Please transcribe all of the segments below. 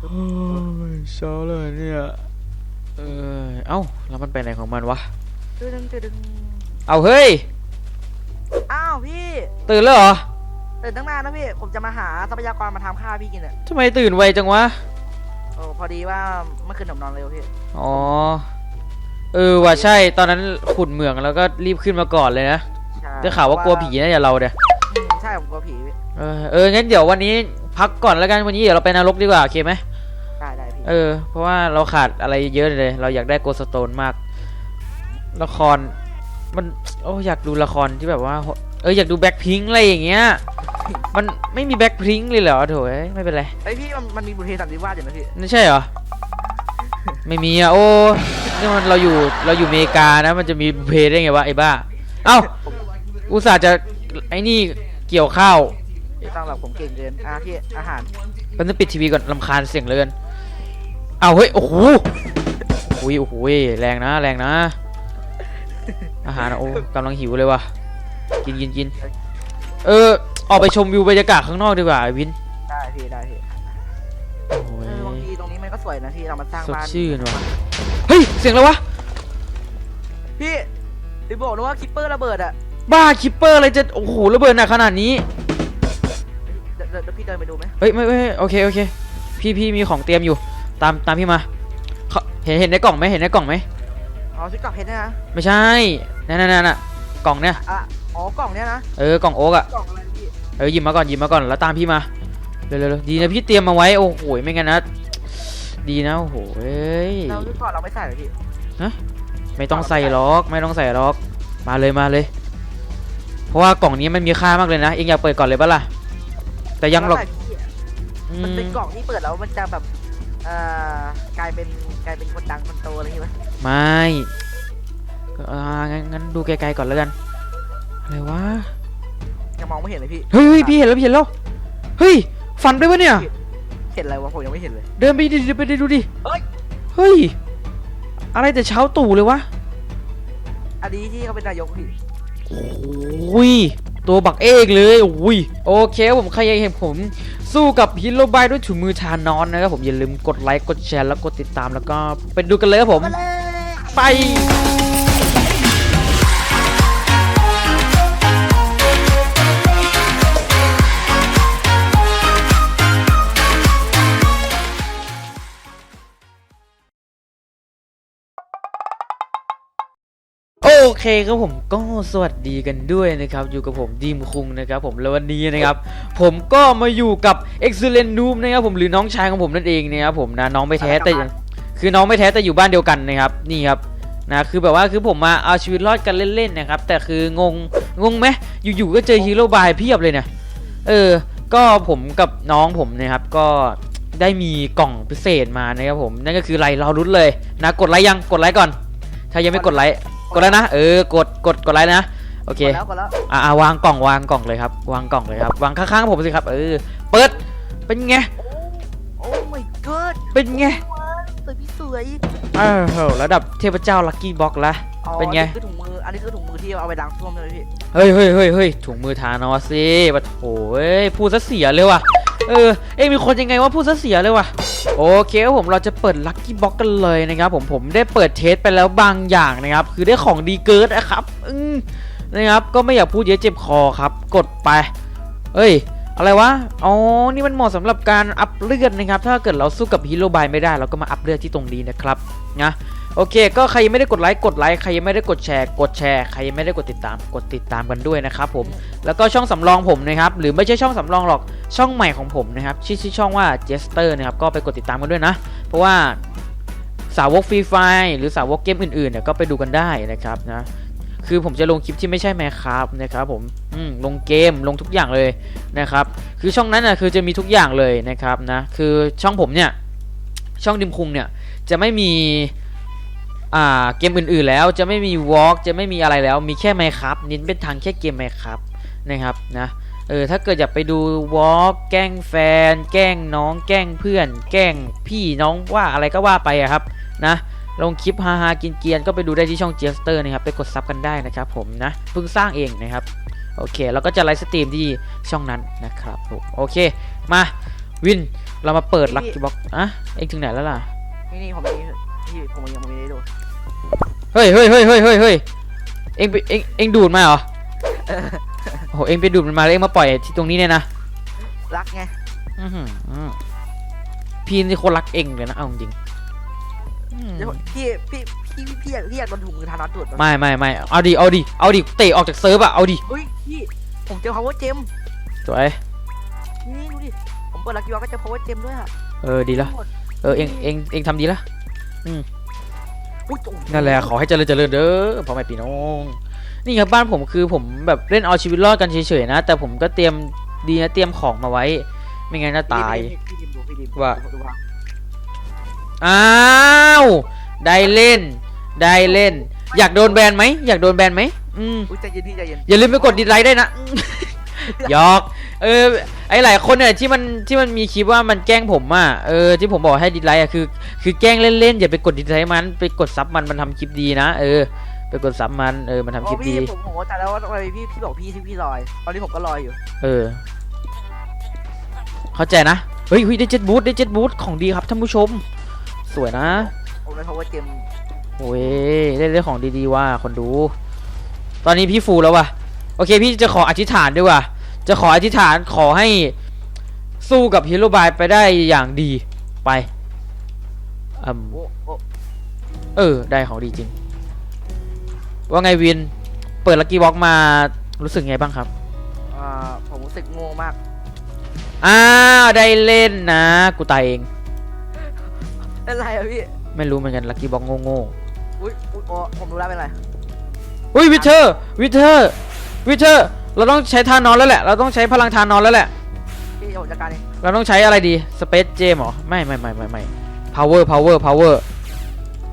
โอ้ยเช้าเลยเนี่ยเออเอ้าแล้วมันไปไหนของมันวะตึดึงตึดึงเอาเฮ้ยอ้าวพี่ตื่นแล้วเหรอตื่นตั้งนานนะพี่ผมจะมาหาทรัพยากรมาทำข้าวพี่กินอะทำไมตื่นไวจังวะโอ้พอดีว่าเมื่อคืนผมนอนเร็วพี่อ๋อเออว่ะใช่ตอนนั้นขุดเหมืองแล้วก็รีบขึ้นมาก่อนเลยนะใช่ได้ข่าวว่ากลัวผีนะอย่าเราเดี๋ยอืมใช่ผมกลัวผีพี่เออเอองั้นเดี๋ยววันนี้ พักก่อนแล้วกันวันนี้เดี๋ยวเราไปนรกดีกว่าโอเคไหมได้ได้พี่เออ เพราะว่าเราขาดอะไรเยอะเลย เราอยากได้โกสโตนมาก ละคร มันโอ้อยากดูละครที่แบบว่า เอออยากดูแบ็คพิงอะไรอย่างเงี้ย มันไม่มีแบ็คพิงเลยเหรอโถเอ้ยไม่เป็นไรไอยพี่มันมันมีบุพเพสันนิวาสอยู่นะพี่ไม่ใช่เหรอ ไม่มีอะโอ้นี่มันเราอยู่เราอยู่อเมริกานะ มันจะมีบุฟเพลได้ไงวะไอ้บ้า เอ้าอุตส่าห์จะไอ้นี่เกี่ยวข้าว พี่ต้องแบบผมเก่งเกินอะพี่อาหารมันจะปิดทีวีก่อนลำคาญเสียงเหลยกันเอาเฮ้ยโอ้โหโอ้ยโอ้โหแรงนะแรงนะ อาหารอะโอ้กำลังหิวเลยว่ะกินกินกินเออออกไปชมวิวบรรยากาศข้างนอกดีกว่าไอ้วินได้พี่ได้พี่โอ้เออบางยทีตรงนี้มันก็สวยนะพี่เรามาสร้างสดบ้านชื่นว่ะเฮ้ยเสียงอะไรวะพี่พี่บอกนะว่าคิปเปอร์ระเบิดอะบ้าคิปเปอร์อะไรจะโอ้โหระเบิดหนักขนาดนี้ เดี๋ยวเดี๋ยวเดี๋ยวพี่เดินไปดูไหมเฮ้ยไม่ไม่ไม่โอเคโอเค พี่พี่มีของเตรียมอยู่ ตามตามพี่มาเขาเห็นเห็นในกล่องไหมเห็นในกล่องไหมอ๋อชุดกลับเพชรเนี่ยนะไม่ใช่นั่นนั่นนั่นน่ะกล่องเนี่ยอะอ๋อกล่องเนี้ยนะเออกล่องโอ๊กอะกล่องอะไรพี่เออหยิบมาก่อนหยิบมาก่อนแล้วตามพี่มาเร็วเร็วเร็วดีนะพี่เตรียมมาไว้โอ้โหไม่งั้นนะดีนะโอ้โหเอ้ยเราชุดก่อนเราไม่ใส่เลยพี่ไม่ต้องใส่ล็อกไม่ต้องใส่ล็อกมาเลยมาเลย เพราะว่ากล่องนี้มันมีค่ามากเลยนะเองอยากเปิดก่อนเลยปะล่ะ แต่ยังหรอกเราใส่พี่อะอืมันเป็นมกล่องที่เปิดแล้วมันจะแบบเอ่อกลายเป็นกลายเป็นคนดังคนโตอะไรอย่างเงี้ยไม่อ่างั้นงั้นดูไกลๆก่อนแล้วกันอะไรวะยังมองไม่เห็นเลยพี่ เฮ้ยเฮ้ยพี่เห็นแล้วพี่เห็นแล้วเฮ้ยฝันด้วยปะเนี่ย เห็นอะไรวะผมยังไม่เห็นเลย เดินไปดิเดินไปดิดูดิเฮ้ย เฮ้ยอะไรแต่เช้าตู่เลยวะอันนี้ที่เขาเป็นนายกพี่ โอ้ย ตัวบักเอกเลยโอ้ยโอเคครับผมใครอยากเห็นผม สู้กับฮิโรบายด้วยถุงมือทานอนนะครับผมอย่าลืมกดไลค์กดแชร์แล้วกดติดตามแล้วก็ไปดูกันเลยครับผมมาเลยไป เคครับผมก็สวัสดีกันด้วยนะครับ อยู่กับผมดีมคุงนะครับผมแล้ววันนี้นะครับ ผมก็มาอยู่กับ Excellent Noob นะครับผมหรือน้องชายของผมนั่นเองนะครับผมนะน้องไม่แท้แต่คือน้องไม่แท้แต่อยู่บ้านเดียวกันนะครับนี่ครับนะคือแบบว่าคือผมมาเอาชีวิตรอดกันเล่นๆนะครับแต่คืองงงงไหมอยู่ๆก็เจอฮีโร่บายเพียบเลยเนี่ยเออ ก็ผมกับน้องผมนะครับก็ได้มีกล่องพิเศษมานะครับผมนั่นก็คือไรเรารุ้นเลยนะกดไลค์ยังกดไลค์ก่อน ถ้ายังไม่กดไลค์ กดแล้วนะ เออกดกดกดไลค์นะโอเคกดแล้วกดแล้วอ่าวางกล่องวางกล่องเลยครับ วางกล่องเลยครับ วางข้างๆผมสิครับ เออ เปิด เป็นไง โอ้ my god เป็นไงสวยพี่สวยเออโหระดับเทพเจ้าลัคกี้บ็อกละอ๋อเป็นไงคือถุงมือ อันนี้คือถุงมือที่เอาไปล้างส้วมเลยพี่ เฮ้ยเฮ้ยเฮ้ยเฮ้ยถุงมือทานอสสิปะโถเอ้ยพูดซะเสียเลยว่ะ เออ เอ้ยมีคนยังไงว่าพูดซะเสียเลยว่ะ โอเคครับผมเราจะเปิดลัคกี้บ็อกกันเลยนะครับผมผมได้เปิดเทสไปแล้วบางอย่างนะครับ คือได้ของดีเกิร์ดนะครับอืมนะครับ ก็ไม่อยากพูดเยอะเจ็บคอครับ กดไป เอ้ย อะไรวะ อ๋อ นี่มันเหมาะสำหรับการอัพเลือดนะครับ ถ้าเกิดเราสู้กับฮีโร่บายไม่ได้ เราก็มาอัพเลือดที่ตรงนี้นะครับ นะ โอเค ก็ใครยังไม่ได้กดไลค์กดไลค์ใครยังไม่ได้กดแชร์กดแชร์ใครยังไม่ได้กดติดตามกดติดตามกันด้วยนะครับผมแล้วก็ช่องสำรองผมนะครับหรือไม่ใช่ช่องสำรองหรอกช่องใหม่ของผมนะครับชื่อช่องว่า Jester นะครับก็ไปกดติดตามกันด้วยนะ เพราะว่าสาวกฟรีไฟหรือสาวกเกมอื่นๆเนี่ยก็ไปดูกันได้นะครับนะคือผมจะลงคลิปที่ไม่ใช่แมคครับนะครับผมมลงเกมลงทุกอย่างเลยนะครับ คือช่องนั้นนะคือจะมีทุกอย่างเลยนะครับนะคือช่องผมเนี่ยช่องดิมคุงเนี่ยจะไม่มี อ่าเกมอื่นๆแล้วจะไม่มีวอล์กจะไม่มีอะไรแล้วมีแค่ไมครับน้นเป็นทางแค่เกมไมครับนะครับนะเออถ้าเกิดอยากไปดูวอล์กแกล้งแฟน แกล้งน้อง แกล้งเพื่อน แกล้งพี่น้องว่าอะไรก็ว่าไปอะครับนะลงคลิปฮาฮากินเกียนก็ไปดูได้ที่ช่องเจสเตอร์นะครับไปกดซับกันได้นะครับผมนะเพิ่งสร้างเองนะครับโอเคแล้วก็จะไลฟ์สตรีมที่ช่องนั้นนะครับผมโอเคมาวินเรามาเปิดลักกี้บ็อกอะเองถึงไหนแล้วล่ะนี่นี่ผมมี พี่ผมยังผมมีได้ดูเฮ้ยเฮ้ยเฮ้ยเฮ้ยเฮ้ยเฮ้ยเองไปเองเองดูดมาเหรอโอ้โหเองไปดูดมันมาแล้วเองมาปล่อยที่ตรงนี้เนี่ยนะรักไงอื้อหือพี่นี่คนรักเองเลยนะเอาจริงอืมเดี๋ยวพี่พี่พี่พี่อยากพี่อยากโดนถุงมือทานอสดูดปะไม่ไม่ไม่เอาดิเอาดิเอาดิเตะออกจากเซิร์ฟอะเอาดิเฮ้ยพี่ผมเจอ power gem สวยนี่ดูดิผมเปิดลักกี้วอลก็เจอ power gem ด้วยอะเออดีแล้วหมดเออเองเองเองทำดีแล้ว อุ้ยโอ้โนั่นแหละขอให้เจริญเจริญเด้อพ่อแม่พี่น้องนี่ครับบ้านผมคือผมแบบเล่นเอาชีวิตรอดกันเฉยๆนะ แต่ผมก็เตรียมดีนะเตรียมของมาไว้ ไม่งั้นจะตายพี่ดิมดูพี่ดิมว่าดูว่าอ้าวได้เล่น ได้เล่น อยากโดนแบนไหมอยากโดนแบนไหมอืมอุ้ยใจเย็นพี่ใจเย็นอย่าลืมไปกดดิสไลค์ได้วยนะหยอกเออ ไอหลายคนเนี่ยที่มันที่มันมีคลิปว่ามันแกล้งผมอะเออที่ผมบอกให้ดิสไลค์อะคือ คือแกล้งเล่นๆอย่าไปกดดิสไลค์มันไปกดซับมันมันทำคลิปดีนะเออไปกดซับมันเออมันทำคลิปอ๋อดีพี่ผมผมเข้าใจแล้วว่าทำไมพี่พี่บอกพี่ที่พี่ลอย ตอนนี้ผมก็ลอยอยู่ เออ เข้าใจนะ เฮ้ยเฮ้ยได้เจ็ตบูทได้เจ็ตบูทของดีครับท่านผู้ชม สวยนะผมเลย power gem โอ้ยได้เรื่องของดีๆว่าคนดู ตอนนี้พี่ฟูลแล้วว่ะ โอเค พี่จะขออธิษฐานด้วยว่ะ จะขออธิษฐานขอให้สู้กับฮีโร่บายไปได้อย่างดีไปอืมโอ้โอ้เออ ได้ของดีจริง ว่าไงวิน เปิดลักกี้บ็อกมารู้สึกไงบ้างครับอ่าผมรู้สึกงงมาก อ้าว ได้เล่นนะ กูตายเอง เป็นไรอะพี่ ไม่รู้เหมือนกันลักกี้บ็อกโง่อุ้ยอุ้ยโอ้ผมรู้แล้วเป็นไรๆอุ้ยวิเทอร์ วิเทอร์ วิเทอร์ เราต้องใช้ทานอนแล้วแหละ เราต้องใช้พลังทานอนแล้วแหละ พี่ผมจัดการเองเราต้องใช้อะไรดีสเปซเจมหรอไม่ไม่ไม่ไม่ไม่ power power power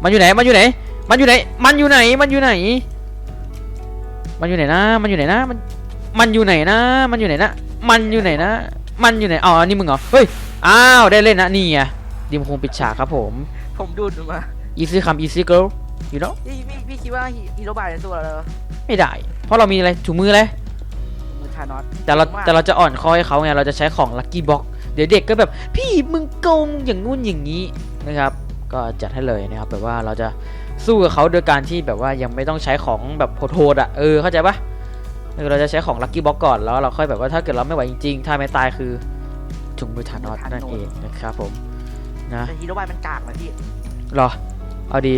มันอยู่ไหนมันอยู่ไหน มันอยู่ไหน มันอยู่ไหน มันอยู่ไหน มันอยู่ไหนนะ มันอยู่ไหนนะ มัน มันอยู่ไหนนะ มันอยู่ไหนนะ มันอยู่ไหนนะ มันอยู่ไหน อ๋อ นี่มึงเหรอ เฮ้ย อ้าว ได้เล่นนะ นี่ไงดิมคงปิดฉากครับผม ผมดูดมันมา easy come easy girl you know พี่พี่พี่คิดว่าฮีฮีโร่บายในตัวเราไม่ได้ เพราะเรามีอะไรถุงมืออะไร มือทานอสแต่เรามกแต่เราจะอ่อนคอให้เขาไงเราจะใช้ของ lucky box เดี๋ยวเด็กก็แบบพี่มึงโกงอย่างงู้นอย่างนี้นะครับ ก็จัดให้เลยนะครับแบบว่าเราจะสู้กับเขาโดยการที่แบบว่ายังไม่ต้องใช้ของแบบโหดๆอะเออเข้าใจปะเออเราจะใช้ของ lucky box ก่อนแล้วเราค่อยแบบว่าถ้าเกิดเราไม่ไหวจริงๆถ้าไม่ตายคือถุงมือธานอสนั่นเองนะครับผมนะแต่ฮีโร่บายมันกากนะพี่รอ เอาดี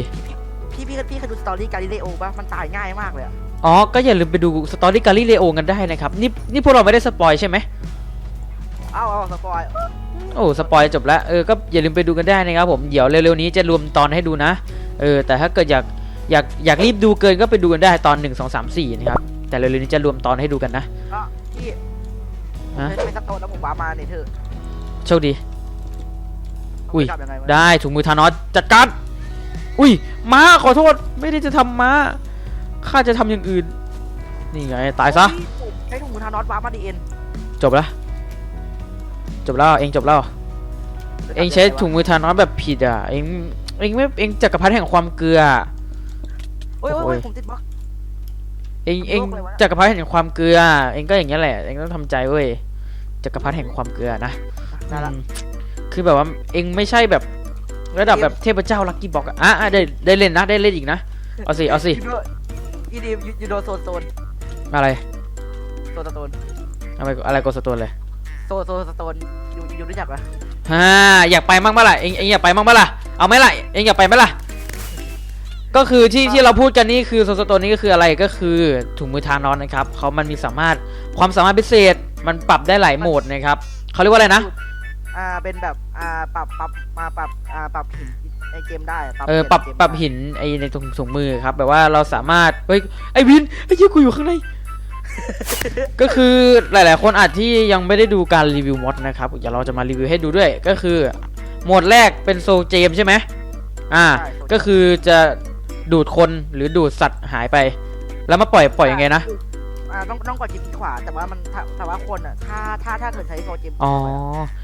พี่พี่พี่เคยดูสตอรี่กาลิเลโอป่ะมันตายง่ายมากเลย อะอ๋อ ก็อย่าลืมไปดูสตอรี่การีเลโอกันได้นะครับ นี่นี่พวกเราไม่ได้สปอยใช่ไหมเอ้าเอาสปอยโอ้สปอยจบแล้วเออก็อย่าลืมไปดูกันได้นะครับผมเดี๋ยวเร็วๆนี้จะรวมตอนให้ดูนะ เออ แต่ถ้าเกิดอยากอยากอยากรีบดูเกินก็ไปดูกันได้ตอน 1 2 3 4นะครับแต่เร็วๆนี้จะรวมตอนให้ดูกันนะก็พี่ฮะเล่นไม่สโตนแล้วผมว้ามาเนี่ยเธอโชคดีเอาอุ้ยไปกลับยังไงวะได้ถุงมือธานอสจัดการอุ้ยม้าขอโทษไม่ได้จะทำม้า ข้าจะทำอย่างอื่น นี่ไงตายซะพี่ผมใช้ถุงมือทานอสว้ามาดีเอ็นจบแล้วจบแล้วเองจบแล้วเองใช้ถุงมือธานอสแบบผิดอะเองเองไม่เองจักรพรรดิแห่งความเกลือโอ้ยโอ้ยโอ้โอ้ยยผมติดบล็อกเองเองโลกเลยวะจักรพรรดิแห่งความเกลือ เองก็อย่างนี้ยแหละเองต้องทำใจเว้ยจักรพรรดิแห่งความเกลือนะได้ละอืมคือแบบว่าเองไม่ใช่แบบระดับแบบเทพเจ้าลักกี้บ็อกอะอะอะได้ได้เล่นนะได้เล่นอีกนะเอาสิเอาสิ ยูโดอีดีมยูยูโดโซนโซนอะไรโซนสโตนอะไรอะไรกดสตัวเลยโซนโซนสโตนยูยูรู้จักปะฮ่าอยากไปมั่งปะล่ะเองเองอยากไปมั่งปะล่ะเอาไหมล่ะเองอยากไปไหมล่ะก็คือที่ที่เราพูดกันนี่คือโซสตัวนี้ก็คืออะไรก็คือถุงมือทานอนนะครับเขามันมีสามารถความสามารถพิเศษมันปรับได้หลายโหมดนะครับเขาเรียกว่าอะไรนะ อ่าเป็นแบบอ่าปรับปรับมาปรับอ่าปรับหิน ในเกมได้เออปรับกมปรับหินไอในถุงถุงมือครับ แบบว่าเราสามารถเฮ้ยไอวินไอเหี้ยกูอยู่ข้างในก็คือหลาย ๆ คนอาจที่ยังไม่ได้ดูการรีวิวมอดนะครับเดี๋ยวเราจะมารีวิวให้ดูด้วย ก็คือโหมดแรกเป็นโซเจมใช่ไหมอ่าใช่ก็คือจะดูดคนหรือดูดสัตว์หายไป แล้วมาปล่อยปล่อยยังไงนะอ่าต้องต้องกดคลิกขวาแต่ว่ามันถ้าแต่ว่าคนอะถ้าถ้าถ้าเกิดใช้โซเกมอ๋อ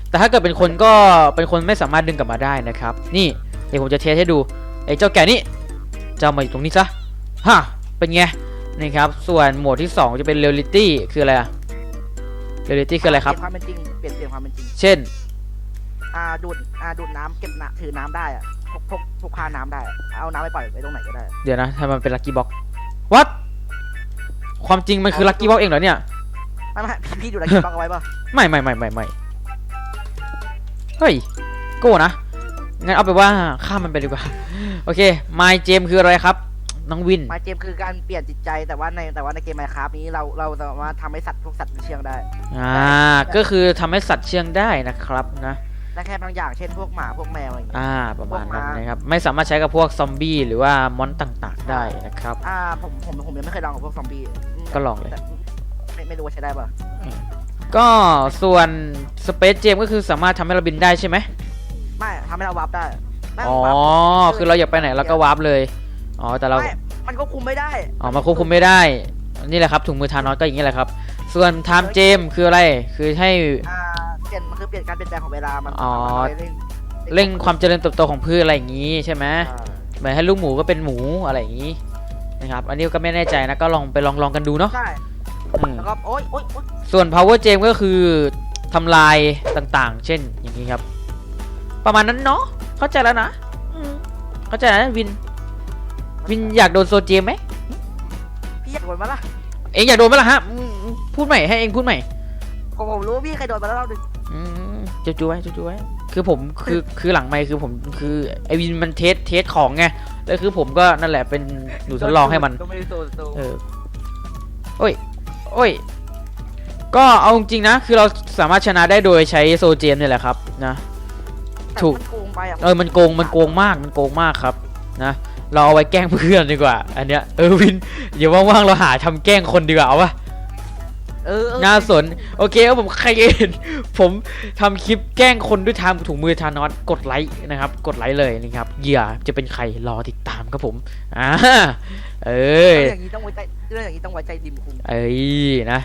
แต่ถ้าเกิดเป็นคนก็เป็นคนไม่สามารถดึงกลับมาได้นะครับ นี่ เดี๋ยวผมจะเทสให้ดูไอ้เจ้าแก่นี่จะเอามาอยู่ตรงนี้ซะฮะเป็นไงนี่ครับส่วนโหมดที่ 2 จะเป็นเรียลลิตี้คืออะไรอะเรียลลิตี้คืออะไรครับเปลี่ยนความเป็นจริงเปลี่ยนเปลี่ยนความเป็นจริง เช่นอ่าดูดอ่าดูดน้ำเก็บน้ำถือน้ำได้อะพกพกพกพาน้ำได้อะเอาน้ำไปปล่อยไว้ตรงไหนก็ได้ เดี๋ยวนะทำไมมันเป็นลัคกี้บ็อกวัดความจริงมันคือลัคกี้บ็อกเองเหรอเนี่ยไม่ไม่พี่พี่ดูดอะไรกินบ้างเอาไว้ป่ะไม่ไม่ไม่ไม่ไม่เฮ้ยโก้นะ งั้นเอาไปนว่าข้ามมันไปดีกว่า โอเค My Jam คืออะไรครับ น้องวิน มาเจมคือการเปลี่ยนจิตใจแต่ว่าในแต่ว่าในเกมไมค์คราฟนี้เราเราสามารถทำให้สัตว์พวกสัตว์เชื่องได้ อ่า ก็คือทำให้สัตว์เชื่องได้นะครับนะได้แค่บางอย่างเช่นพวกหมาพวกแมวอะไรอย่างเงี้ย อ่า ประมาณนั้นพวกม้านะครับ ไม่สามารถใช้กับพวกซอมบี้หรือว่ามอนต่างๆได้นะครับ อ่าผมผมผมยังไม่เคยลองกับพวกซอมบี้มก็ลองเลย แต่ไม่ไม่รู้ว่าใช้ได้ป่ะก็ส่วน Space Jam ก็คือสามารถทำให้เราบินได้ใช่ไหมไม่ ทำให้เราวาร์ปได้ไม่อ๋อ วาร์ปคือเราอยากไปไหนเราก็วาร์ปเลย อ๋อ แต่เรา ไม่มันก็คุมไม่ได้อ๋อ มาควบคุมไม่ได้ นี่แหละครับถุงมือทานอสก็อย่างนี้แหละครับ ส่วน Time Jam คืออะไร คือให้ อ่าเปลี่ยนมันคือเปลี่ยนการเปลี่ยนแปลงของเวลา มันอ๋อ มันทำให้เร่งเร่งความเจริญเติบโตของพืชอะไรอย่างนี้ใช่ไหม อ่าเหมือนให้ลูกหมูก็เป็นหมูอะไรอย่างนี้นะครับ อันนี้ก็ไม่แน่ใจนะ ก็ลองไปลองลองกันดูเนาะใช่อืมแล้วก็โอ๊ยโอ๊ยโอ๊ยส่วน power gem ก็คือทำลายต่างๆ เช่นอย่างนี้ครับ ประมาณนั้นเนาะเข้าใจแล้วนะอืมเข้าใจนะวิน วินอยากโดนโซเจมไหมพี่อยากโดนมาล่ะเองอยากโดนไหมล่ะฮะอืมพูดใหม่ให้เองพูดใหม่ผมผมรู้ว่าพี่เคยโดนมาแล้วรอบหนึงอืมจูจูไว้จูจูไว้คือผมคือคือหลังไม่คือผมคือไอวินมันเทสเทสของไงแล้วคือผมก็นั่นแหละเป็นหนูทดลองให้มันก็ไม่ได้โดนโดนเออโอ้ยโอ้ยก็เอาจริงๆนะ คือเราสามารถชนะได้โดยใช้โซเจมเนี่ยแหละครับนะแต่ ถูก มันโกงไปอะเออมันโกงมันโกงมากมันโกงมากครับนะเราเอาไว้แกล้งเพื่อนดีกว่า อันเนี้ยเออวินเดี๋ยวว่างๆเราหาทำแกล้งคนดีกว่าเอาปะเออเออน่าสนโอเคครับผมใครเห็นผมทำคลิปแกล้งคนด้วยทางถุงมือทานอสกดไลค์นะครับ กดไลค์เลยนะครับเหยื่อจะเป็นใครรอติดตามครับผมอ่าเอ้ยเรื่องอย่างนี้ต้องไว้ใจเรื่องอย่างนี้ต้องไว้ใจดิมคุงเอ้ยนะ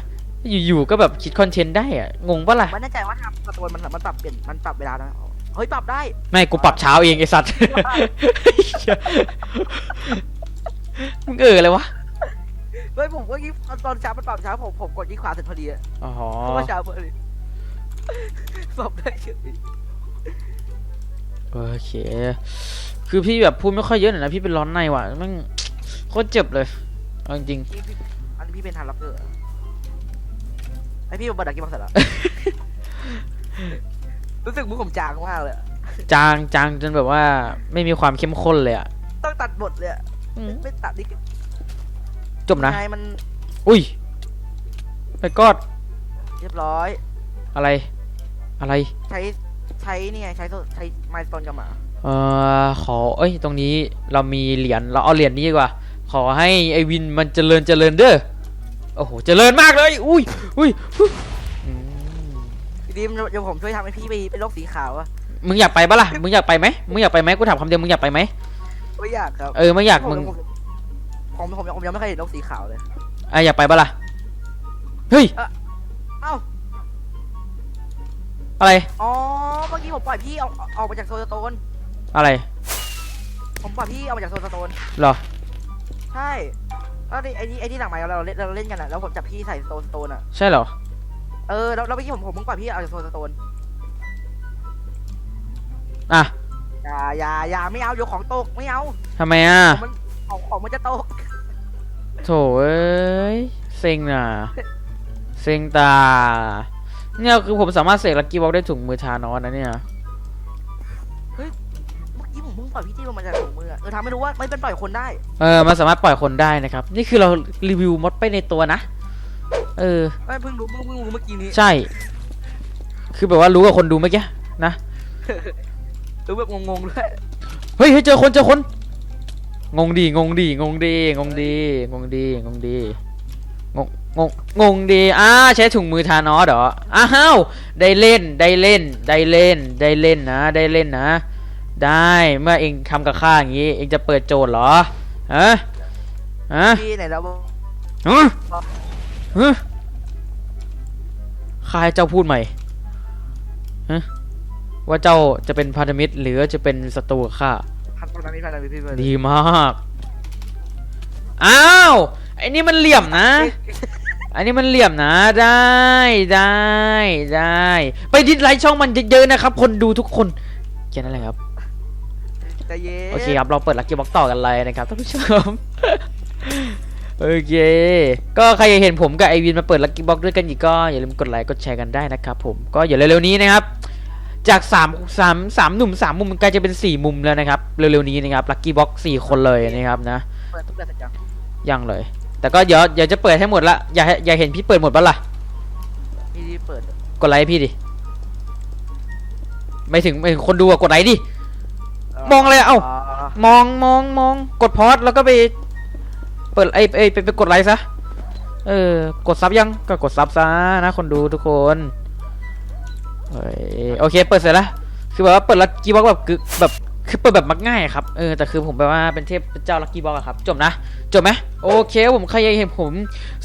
อยู่ๆก็แบบคิดคอนเทนต์ได้อะงงปะล่ะไม่แน่ใจว่าทำตัวมันมันปรับเปลี่ยนมันปรับเวลานะ เฮ้ยปรับได้ ไม่กูปรับเช้าเองไอสัตว์ มึงเอออะไรวะเฮ้ยผมก็ยี่ตอนเช้ามันปรับเช้าผมผมกดยี่ขวาเสร็จพอดีอะอ๋อเพราะว่าเช้าพอดีปรับได้เฉยโอเค คือพี่แบบพูดไม่ค่อยเยอะหน่อยนะพี่เป็นร้อนในว่ะแมันโคตรเจ็บเลยเอาจริงพี่พี่อันนี้พี่เป็นทันล็อกเกอร์อะไอพี่บัตรดักกี้บังเสร็จแล้ว รู้สึกมือผมจางมากเลยอะๆจางจางจนแบบว่าไม่มีความเข้มข้นเลยอะต้องตัดบทเลยอะอืมไม่ตัดนี่จบนะ ไงมันอุ้ยไปกอดเรียบร้อย อะไร อะไร ใช้ใช้นี่ไงใช้โซใช้ไมล์สโตนกับหมาเอ่อขอ เอ้ย ตรงนี้เรามีเหรียญ เราเอาเหรียญนี้ดีกว่า ขอให้ไอวินมันเจริญเจริญเด้อ โอ้โห เจริญมากเลย อุ้ย อุ้ยอุ๊ยอืม ดีมเดี๋ยวผมช่วยทำให้พี่ไปเป็นโรคสีขาวอะมึงอยากไปปะล่ะ มึงอยากไปไหมมึงอยากไปไหมกูถามคำเดียวมึงอยากไปไหมไม่อยากครับเออไม่อยากมึงผมผมผมผมยังไม่เคยเห็นโรคสีขาวเลยเอะอยากไปปะล่ะเฮ้ยเอ้าอะไรอ๋อเมื่อกี้ผมปล่อยพี่เอาเอาออกมาจากโซนสโตนอะไร ผมปล่อยพี่เอามาจากโซนสโตนเหรอใช่แล้วไอ้ไอ้ที่ไอ้ที่หลังไมค์เราเล่นเราเล่นกันอะแล้วผมจับพี่ใส่โซนสโตนอะใช่เหรอ เออแล้วแล้วเมื่อกี้ผมผมเพิ่งปล่อยพี่เอาจากโซนสโตนอะอย่าอย่าอย่าไม่เอาเดี๋ยวของตกไม่เอาทำไมอะมันของของมันจะตกโถเอ้ยเซ็งน่ะเซ็งตา เนี่ยคือผมสามารถเสกลักกี้บ็อกได้ถุงมือทานอสนะเนี่ย เมื่อกี้ผมเพิ่งปล่อยพี่ที่ลงมาจากถุงมืออะเออทำไม่รู้ว่าไม่เป็นปล่อยคนได้ เออมันสามารถปล่อยคนได้นะครับ นี่คือเรารีวิวมดไปในตัวนะ เออ ไม่เพิ่งรู้เพิ่งเพิ่งรู้เมื่อกี้นี้ใช่ คือแบบว่ารู้กับคนดูเมื่อกี้นะ รู้แบบงงๆด้วยเฮ้ยเฮ้ยเจอคนเจอคน งงดีงงดีงงดีงงดีงงดีงงดีงงงงงงดีอ่าใช้ถุงมือทานอสเหรออ้าวได้เล่นได้เล่นได้เล่นได้เล่นนะได้เล่นนะ ได้เมื่อเองทำกับข้าอย่างนี้ เองจะเปิดโจทย์เหรอฮะฮะพี่ไหนแล้วฮะ ฮะข้าให้เจ้าพูดใหม่ฮะว่าเจ้าจะเป็นพันธมิตรหรือจะเป็นศัตรูกับข้าพันพันนี้พันนี้พี่เบิร์ดดีมากอ้าวไอ้นี่มันเหลี่ยมนะ อันนี้มันเหลี่ยมนะได้ได้ได้ ไปดิสไลค์ช่องมันเยอะๆนะครับ คนดูทุกคนแค่นั้นแหละครับ ใจเย็น โอเคครับ เราเปิดลักกี้บ็อกต่อกันเลยนะครับท่านผู้ชม โอเค ก็ใครอยากเห็นผมกับไอวินมาเปิดลักกี้บ็อกด้วยกันอีกก็อย่าลืมกดไลค์กดแชร์กันได้นะครับผมก็อย่าเร็วๆนี้นะครับ จาก3 3 3หนุ่ม3มุมมันกลายจะเป็น 4 มุมแล้วนะครับ เร็วๆนี้นะครับลักกี้บ็อก4คนเลยนะครับนะเปิดทุกเดือนเสร็จยังยังเลย แต่ก็เดี๋ยวเดี๋ยวจะเปิดให้หมดละอย่าให้อย่าเห็นพี่เปิดหมดปะล่ะพี่ที่เปิดกดไลค์ให้พี่ดิไม่ถึงไม่ถึงคนดูอะกดไลค์ดิมองอะไรอะเอ้ามองมองมองกดพอสแล้วก็ไป เปิดไอไอไปไปกดไลค์ซะ เออ กดซับยังก็กดซับซะนะคนดูทุกคนเฮ้ยโอเคเปิดเสร็จแล้วคือแบบว่าเปิดลักกี้บ็อกแบบคือแบบคือเปิดแบบมักง่ายอะครับเออแต่คือผมแบบว่าเป็นเทพเจ้าลักกี้บ็อกอะครับจบนะจบไหมโอเคผมใครอยากเห็นผม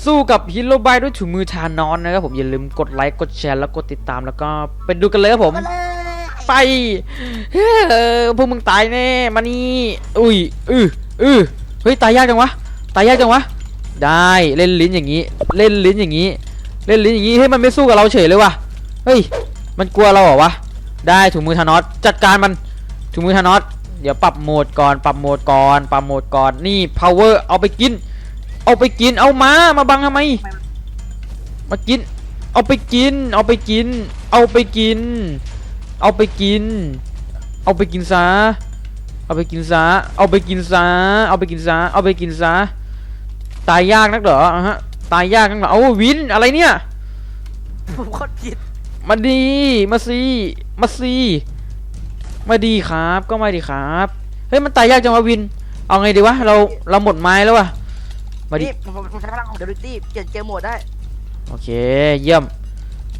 สู้กับฮิโรบายด้วยถุงมือทานอนนะครับผมอย่าลืมกดไลค์กดแชร์แล้วกดติดตามแล้วก็ไปดูกันเลยครับผมมาเลยไปเฮ้อพวกมึงตายแน่มานี่อุ้ยอืออือเฮ้ยตายยากจังวะ ตายยากจังวะ ได้เล่นลิ้นอย่างนี้ เล่นลิ้นอย่างนี้ เล่นลิ้นอย่างนี้เฮ้ยมันไม่สู้กับเราเฉยเลยว่ะ เฮ้ย มันกลัวเราเหรอวะ ได้ถุงมือธนอสจัดการมัน ถุงมือธนอสเดี๋ยวปรับโหมดก่อน ปรับโหมดก่อน ปรับโหมดก่อน นี่ power เอาไปกิน เอาไปกิน เอามา มาบังทำไม มากิน เอาไปกิน เอาไปกิน เอาไปกิน เอาไปกิน เอาไปกินซะ เอาไปกินซะ เอาไปกินซะ เอาไปกินซะ เอาไปกินซะ ตายยากนักเหรออะฮะตายยากนักเหรอเอาวินอะไรเนี่ย ผมโคตรผิดมาดี มาซี มาซี มาดีครับ ก็มาดีครับ เฮ้ย มันตายยากจังวะวิน เอาไงดีวะ เรา เราหมดไม้แล้ววะมาดิ นี่ผมผมใช้พลังของเดลิตี้เปลี่ยนเกมโหมดได้ โอเค เยี่ยม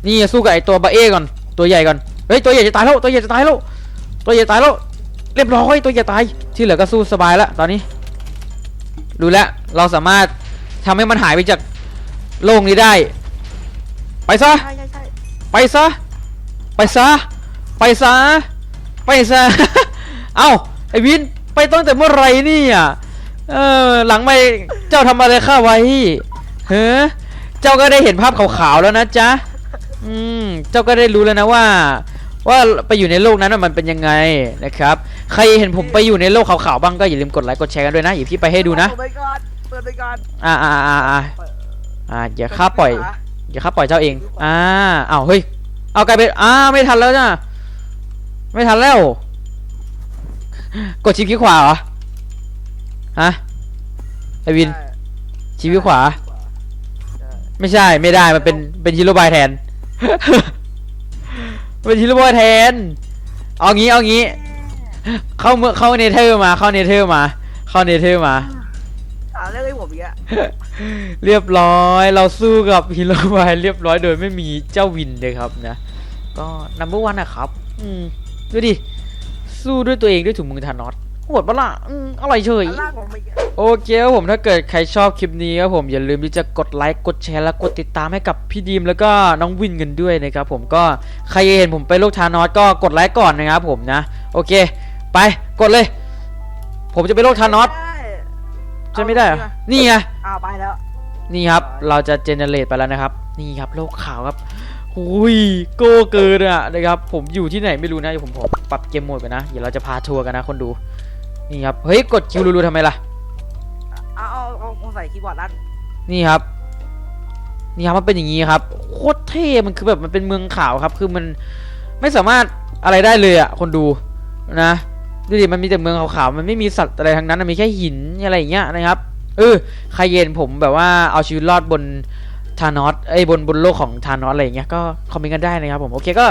นี่สู้กับไอตัวบาเอ้ก่อน ตัวใหญ่ก่อน เฮ้ย ตัวใหญ่จะตายแล้ว ตัวใหญ่จะตายแล้ว ตัวใหญ่ตายแล้ว เรียบร้อย ตัวใหญ่ตาย ที่เหลือก็สู้สบายแล้วตอนนี้ รู้แล้ว เราสามารถทำให้มันหายไปจากโลกนี้ได้ ไปซะ ใช่ใช่ใช่ไปซะ ไปซะ ไปซะ ไปซะ เอ้าไอวินไปตั้งแต่เมื่อไหรเนี่ยเออหลังไม่เจ้าทำอะไรข้าไว้เฮ้อเจ้าก็ได้เห็นภาพขาวๆแล้วนะจ๊ะอืมเจ้าก็ได้รู้แล้วนะว่า ว่าไปอยู่ในโลกนั้นนะมันเป็นยังไงนะครับ ใครเห็นผมไปอยู่ในโลกขาวๆบ้างก็อย่าลืมกดไลค์กดแชร์กันด้วยนะอย่าพี่ไปให้ดูนะเปิดไปก่อน เปิดไปก่อนอ่าอ่าอ่าอ่าเปิดอ่าอย่าข้าปล่อยอย่าข้าปล่อยเจ้าเอง อ่าอ้าวเฮ้ย เอากลายเป็นอ่าไม่ทันแล้วจ้ะไม่ทันแล้ว กดชิปคลิกขวาเหรอ ฮะ ไอวินใช่ชิปคลิกขวาใช่ไม่ใช่ ไม่ได้ มันเป็น เป็นฮิโรบายแทน เป็นฮิโรบายแทน เอางี้ เอางี้ เข้าเมื่อเข้าเนเธอร์มา เข้าเนเธอร์มา เข้าเนเธอร์มาอ่า เรื่องไอ้ผมอีกอะเรียบร้อยเราสู้กับฮีโร่บายเรียบร้อยโดยไม่มีเจ้าวินเลยครับนะ ก็นัมเบอร์วันนะครับ อืมดูดิ สู้ด้วยตัวเองด้วยถุงมือธานอสโหดปะล่ะอืมอร่อยเฉย อันล่างผมอีกอะโอเคครับผมถ้าเกิดใครชอบคลิปนี้ครับผมอย่าลืมที่จะกดไลค์กดแชร์และกดติดตามให้กับพี่ดีมแล้วก็น้องวินกันด้วยนะครับผมก็ใครเห็นผมไปโลกธานอสก็กดไลค์ก่อนนะครับผมนะ โอเค ไปกดเลย ผมจะไปโลกธานอส ได้ ใช่ไม่ได้เหรอนี่ไงอ้าวไปแล้วนี่ครับ เราจะเจเนเรตไปแล้วนะครับ นี่ครับโลกขาวครับหุยโก้เกินอะนะครับ ผมอยู่ที่ไหนไม่รู้นะเดี๋ยวผมขอปรับเกมโหมดกันนะ เดี๋ยวเราจะพาทัวร์กันนะคนดู นี่ครับ เฮ้ย กดคิวรูๆทำไมล่ะ เอาเอาเอาเอาใส่คีย์บอร์ดลั่นนี่ครับ นี่ครับมันเป็นอย่างนี้ครับ โคตรเท่ มันคือแบบมันเป็นเมืองขาวครับ คือมันไม่สามารถอะไรได้เลยอะคนดูนะ ดูดิมันมีแต่เมืองขาวๆมันไม่มีสัตว์อะไรทั้งนั้นมันมีแค่หินอะไรอย่างเงี้ยนะครับเออใครเย็นผมแบบว่าเอาชีวิตรอดบนทานอสไอ้ยบนบนโลกของทานอสอะไรอย่างเงี้ยก็คอมเมนต์กันได้นะครับผมโอเคก็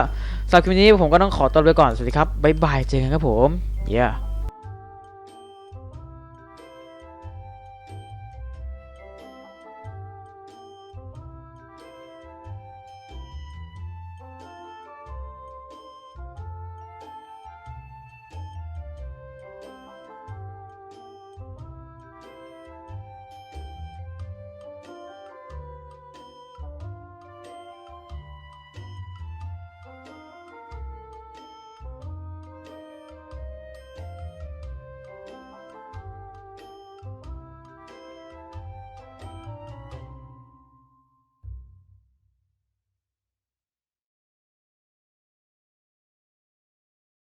สำหรับคลิปนี้ผมก็ต้องขอตัวไปก่อนสวัสดีครับบ๊ายบายเจอกันครับผมเย้